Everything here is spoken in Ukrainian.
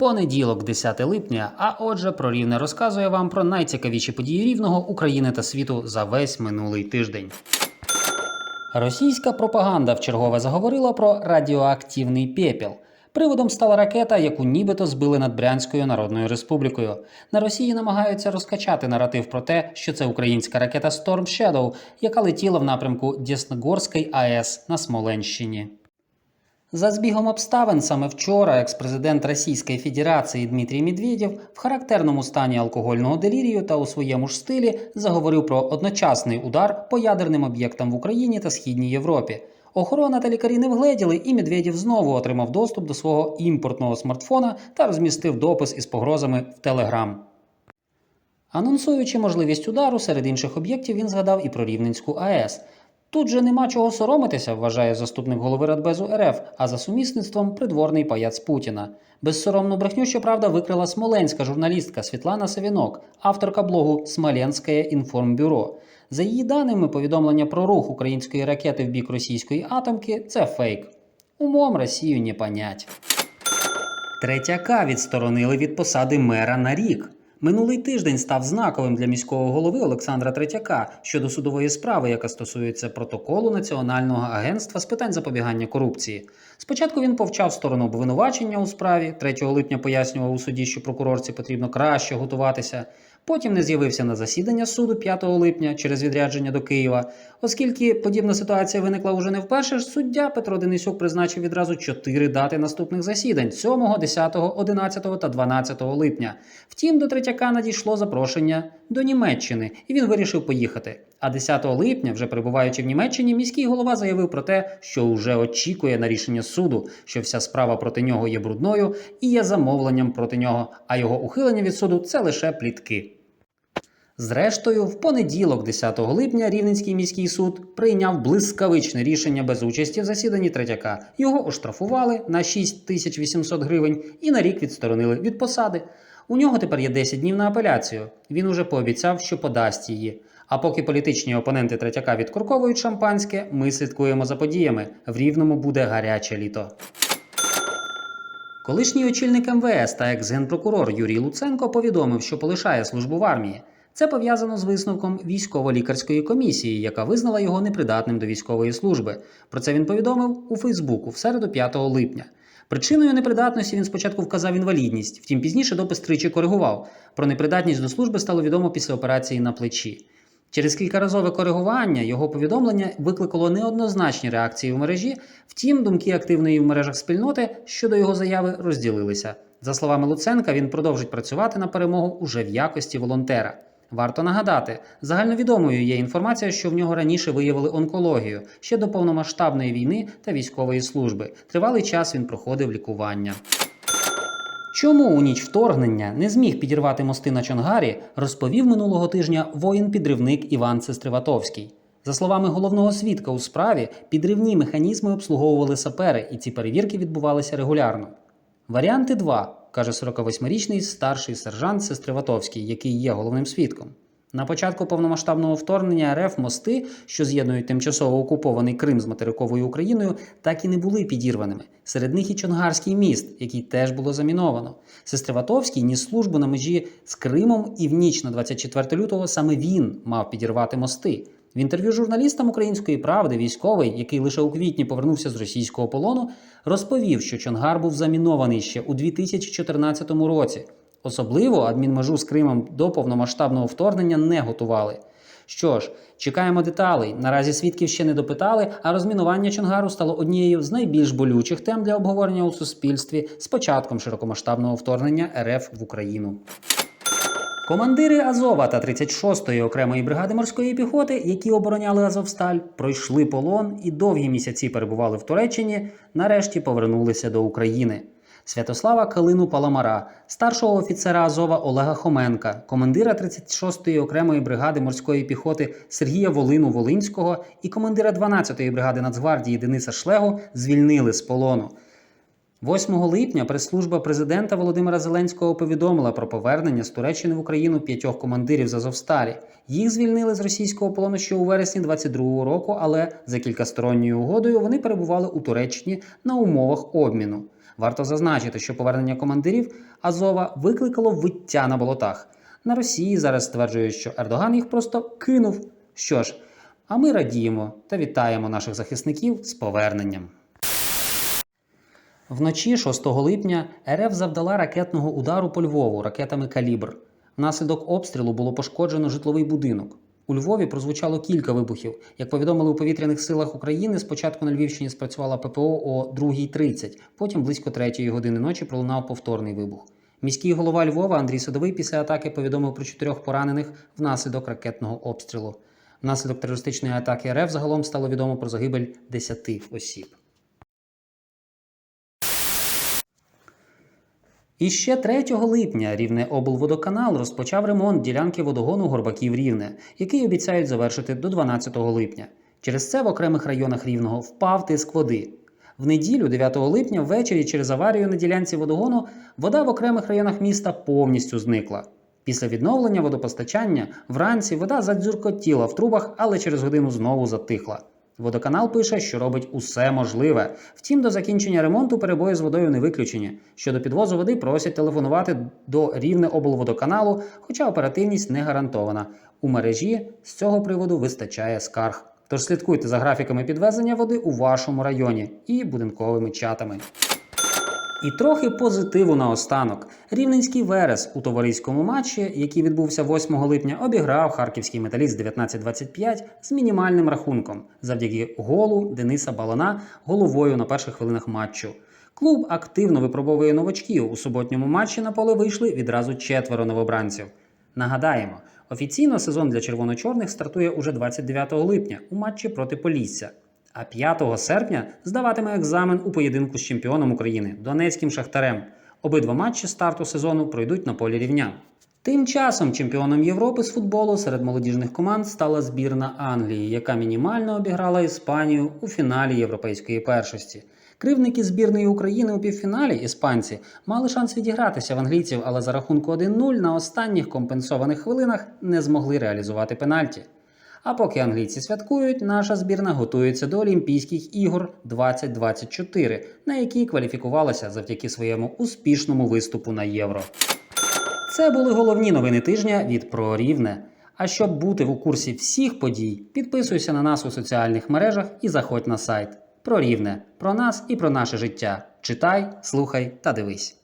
Понеділок, 10 липня. А отже, про рівне розказує вам про найцікавіші події рівного України та світу за весь минулий тиждень. Російська пропаганда вчергове заговорила про радіоактивний пепел. Приводом стала ракета, яку нібито збили над Брянською Народною Республікою. На Росії намагаються розкачати наратив про те, що це українська ракета Storm Shadow, яка летіла в напрямку Дєсногорської АЕС на Смоленщині. За збігом обставин саме вчора екс-президент Російської Федерації Дмитрій Медведєв в характерному стані алкогольного делірію та у своєму ж стилі заговорив про одночасний удар по ядерним об'єктам в Україні та Східній Європі. Охорона та лікарі не вгледіли, і Медведєв знову отримав доступ до свого імпортного смартфона та розмістив допис із погрозами в Телеграм. Анонсуючи можливість удару серед інших об'єктів, він згадав і про Рівненську АЕС. Тут же нема чого соромитися, вважає заступник голови Радбезу РФ, а за сумісництвом придворний паяц Путіна. Безсоромну брехню, щоправда, викрила смоленська журналістка Світлана Савінок, авторка блогу Смоленське інформбюро. За її даними, повідомлення про рух української ракети в бік російської атомки це фейк. Умом Росію не понять. Третяка відсторонили від посади мера на рік. Минулий тиждень став знаковим для міського голови Олександра Третяка щодо судової справи, яка стосується протоколу Національного агентства з питань запобігання корупції. Спочатку він повчав сторону обвинувачення у справі. 3 липня пояснював у суді, що прокурорці потрібно краще готуватися. Потім не з'явився на засідання суду 5 липня через відрядження до Києва. Оскільки подібна ситуація виникла уже не вперше, суддя Петро Денисюк призначив відразу чотири дати наступних засідань: 7, 10, 11 та 12 липня. Втім, до Третяка надійшло запрошення до Німеччини, і він вирішив поїхати. А 10 липня, вже перебуваючи в Німеччині, міський голова заявив про те, що вже очікує на рішення суду, що вся справа проти нього є брудною і є замовленням проти нього, а його ухилення від суду це лише плітки. Зрештою, в понеділок, 10 липня, Рівненський міський суд прийняв блискавичне рішення без участі в засіданні Третяка. Його оштрафували на 6800 гривень і на рік відсторонили від посади. У нього тепер є 10 днів на апеляцію. Він уже пообіцяв, що подасть її. А поки політичні опоненти Третяка відкурковують шампанське, ми слідкуємо за подіями. В Рівному буде гаряче літо. Колишній очільник МВС та екс-генпрокурор Юрій Луценко повідомив, що полишає службу в армії. Це пов'язано з висновком військово-лікарської комісії, яка визнала його непридатним до військової служби. Про це він повідомив у Фейсбуку в середу 5 липня. Причиною непридатності він спочатку вказав інвалідність, втім пізніше допис тричі коригував. Про непридатність до служби стало відомо після операції на плечі. Через кількаразове коригування його повідомлення викликало неоднозначні реакції в мережі, втім, думки активної в мережах спільноти щодо його заяви розділилися. За словами Луценка, він продовжить працювати на перемогу уже в якості волонтера. Варто нагадати, загальновідомою є інформація, що в нього раніше виявили онкологію ще до повномасштабної війни та військової служби. Тривалий час він проходив лікування. Чому у ніч вторгнення не зміг підірвати мости на Чонгарі, розповів минулого тижня воїн-підривник Іван Сестриватовський. За словами головного свідка у справі, підривні механізми обслуговували сапери, і ці перевірки відбувалися регулярно. Варіанти два, каже 48-річний старший сержант Сестриватовський, який є головним свідком. На початку повномасштабного вторгнення РФ мости, що з'єднують тимчасово окупований Крим з материковою Україною, так і не були підірваними. Серед них і Чонгарський міст, який теж було заміновано. Сестриватовський ніс службу на межі з Кримом, і в ніч на 24 лютого саме він мав підірвати мости. В інтерв'ю журналістам Української правди військовий, який лише у квітні повернувся з російського полону, розповів, що Чонгар був замінований ще у 2014 році. Особливо адмінмежу з Кримом до повномасштабного вторгнення не готували. Що ж, чекаємо деталей. Наразі свідків ще не допитали, а розмінування Чонгару стало однією з найбільш болючих тем для обговорення у суспільстві з початком широкомасштабного вторгнення РФ в Україну. Командири Азова та 36-ї окремої бригади морської піхоти, які обороняли Азовсталь, пройшли полон і довгі місяці перебували в Туреччині, нарешті повернулися до України. Святослава Калину Паламара, старшого офіцера Азова Олега Хоменка, командира 36-ї окремої бригади морської піхоти Сергія Волину Волинського і командира 12-ї бригади Нацгвардії Дениса Шлегу звільнили з полону. 8 липня прес-служба президента Володимира Зеленського повідомила про повернення з Туреччини в Україну п'ятьох командирів з Азовсталі. Їх звільнили з російського полону ще у вересні 22-го року, але за кількасторонньою угодою вони перебували у Туреччині на умовах обміну. Варто зазначити, що повернення командирів Азова викликало виття на болотах. На Росії зараз стверджують, що Ердоган їх просто кинув. Що ж, а ми радіємо та вітаємо наших захисників з поверненням. Вночі 6 липня РФ завдала ракетного удару по Львову ракетами Калібр. Внаслідок обстрілу було пошкоджено житловий будинок. У Львові прозвучало кілька вибухів. Як повідомили у повітряних силах України, спочатку на Львівщині спрацювала ППО о 2.30, потім близько 3 години ночі пролунав повторний вибух. Міський голова Львова Андрій Садовий після атаки повідомив про чотирьох поранених внаслідок ракетного обстрілу. Внаслідок терористичної атаки РФ загалом стало відомо про загибель 10 осіб. І ще 3 липня Рівне облводоканал розпочав ремонт ділянки водогону Горбаків Рівне, який обіцяють завершити до 12 липня. Через це в окремих районах Рівного впав тиск води. В неділю, 9 липня, ввечері через аварію на ділянці водогону вода в окремих районах міста повністю зникла. Після відновлення водопостачання вранці вода задзюркотіла в трубах, але через годину знову затихла. Водоканал пише, що робить усе можливе. Втім, до закінчення ремонту перебої з водою не виключені. Щодо підвозу води просять телефонувати до рівне облводоканалу, хоча оперативність не гарантована. У мережі з цього приводу вистачає скарг. Тож слідкуйте за графіками підвезення води у вашому районі і будинковими чатами. І трохи позитиву наостанок. Рівненський Верес у товариському матчі, який відбувся 8 липня, обіграв харківський металіст 19-25 з мінімальним рахунком завдяки голу Дениса Балана головою на перших хвилинах матчу. Клуб активно випробовує новачків. У суботньому матчі на поле вийшли відразу четверо новобранців. Нагадаємо, офіційно сезон для червоно-чорних стартує уже 29 липня у матчі проти Полісся. А 5 серпня здаватиме екзамен у поєдинку з чемпіоном України Донецьким Шахтарем. Обидва матчі старту сезону пройдуть на полі рівня. Тим часом чемпіоном Європи з футболу серед молодіжних команд стала збірна Англії, яка мінімально обіграла Іспанію у фіналі європейської першості. Кривники збірної України у півфіналі іспанці мали шанс відігратися в англійців, але за рахунку 1-0 на останніх компенсованих хвилинах не змогли реалізувати пенальті. А поки англійці святкують, наша збірна готується до Олімпійських ігор 2024, на які кваліфікувалася завдяки своєму успішному виступу на євро. Це були головні новини тижня від про Рівне. А щоб бути в курсі всіх подій, підписуйся на нас у соціальних мережах і заходь на сайт. Про Рівне, про нас і про наше життя. Читай, слухай та дивись.